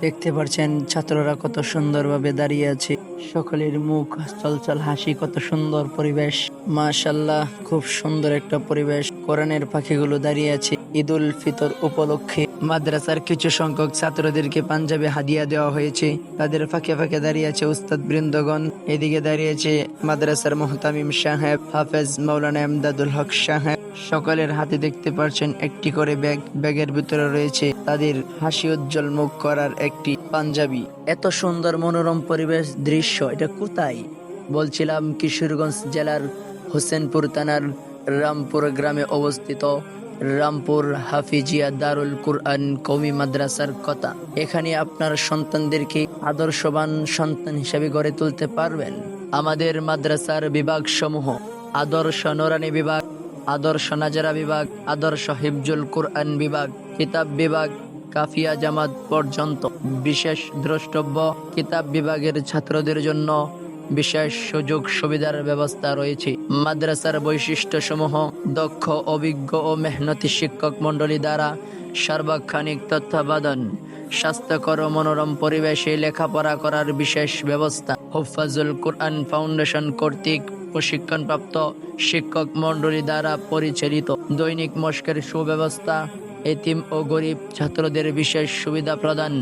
দেখতে পারছেন ছাত্ররা কত সুন্দরভাবে দাঁড়িয়ে আছে। সকলের মুখ চলচল হাসি, কত সুন্দর পরিবেশ। মাশাল্লাহ খুব সুন্দর একটা পরিবেশ। কোরআনের পাখিগুলো দাঁড়িয়ে আছে ঈদ উল ফিতর উপলক্ষে। মাদ্রাসার কিছু সংখ্যক ছাত্রদেরকে পাঞ্জাবি হাদিয়া দেওয়া হয়েছে। তাদের ফাঁকে ফাঁকে দাঁড়িয়ে আছে উস্তাদ বৃন্দগণ। এদিকে দাঁড়িয়েছে মাদ্রাসার মোহতামিম সাহেব, হাফেজ মৌলানা এমদাদুল হক সাহেব। সকলের হাতে দেখতে পাচ্ছেন একটি করে ব্যাগ। ব্যাগের ভিতরে রয়েছে তাদের হাসি উজ্জ্বল মুখ করার একটি পাঞ্জাবি। এত সুন্দর মনোরম পরিবেশ দৃশ্য, এটা কোথায়? বলছিলাম কিশোরগঞ্জ জেলার হোসেনপুর থানার রামপুর গ্রামে অবস্থিত রামপুর হাফিজিয়া দারুল কুরআন কৌমি মাদ্রাসার কথা। এখানে আপনার সন্তানদেরকে আদর্শবান সন্তান হিসেবে গড়ে তুলতে পারবেন। আমাদের মাদ্রাসার বিভাগ সমূহ আদর্শ নোরানি বিভাগ, আদর্শ নাজারা বিভাগ, আদর্শ হিফজুল কুরআন বিভাগ, কিতাব বিভাগ, কাফিয়া জামাত পর্যন্ত। বিশেষ দ্রষ্টব্য কিতাব বিভাগের ছাত্রদের জন্য বিশেষ সুযোগ সুবিধার ব্যবস্থা রয়েছে। মাদ্রাসার বৈশিষ্ট্য সমূহ দক্ষ, অভিজ্ঞ ও মেহনতি শিক্ষক মণ্ডলী দ্বারা সার্বক্ষণিক তত্ত্বাবধান, স্বাস্থ্যকর মনোরম পরিবেশে লেখাপড়া করার বিশেষ ব্যবস্থা। হুফাজুল কোরআন ফাউন্ডেশন কর্তৃক প্রশিক্ষণপ্রাপ্ত শিক্ষক মণ্ডলী দ্বারা পরিচালিত দৈনিক মস্কের সুব্যবস্থা এতিম ও গরিব ছাত্রদের বিশেষ সুবিধা প্রদান।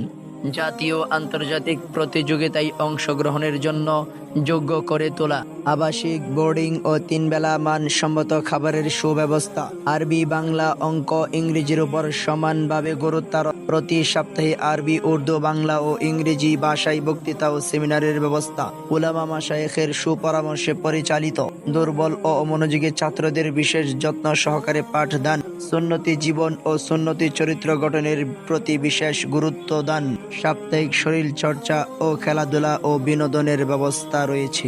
জাতীয় আন্তর্জাতিক প্রতিযোগিতায় অংশগ্রহণের জন্য যোগ্য করে তোলা আবাসিক, বোর্ডিং ও তিন বেলা মানসম্মত খাবারের সুব্যবস্থা। আরবি, বাংলা অঙ্ক ইংরেজির উপর সমানভাবে গুরুত্বারোপ প্রতি সপ্তাহে আরবি, উর্দু, বাংলা ও ইংরেজি ভাষায় বক্তৃতা ও সেমিনারের ব্যবস্থা উলামা মাশায়েখের সুপরামর্শে পরিচালিত। দুর্বল ও অমনোযোগী ছাত্রদের বিশেষ যত্ন সহকারে পাঠদান সুন্নতি জীবন ও সুন্নতি চরিত্র গঠনের প্রতি বিশেষ গুরুত্ব দান। সাপ্তাহিক শরীর চর্চা ও খেলাধুলা ও বিনোদনের ব্যবস্থা রয়েছে।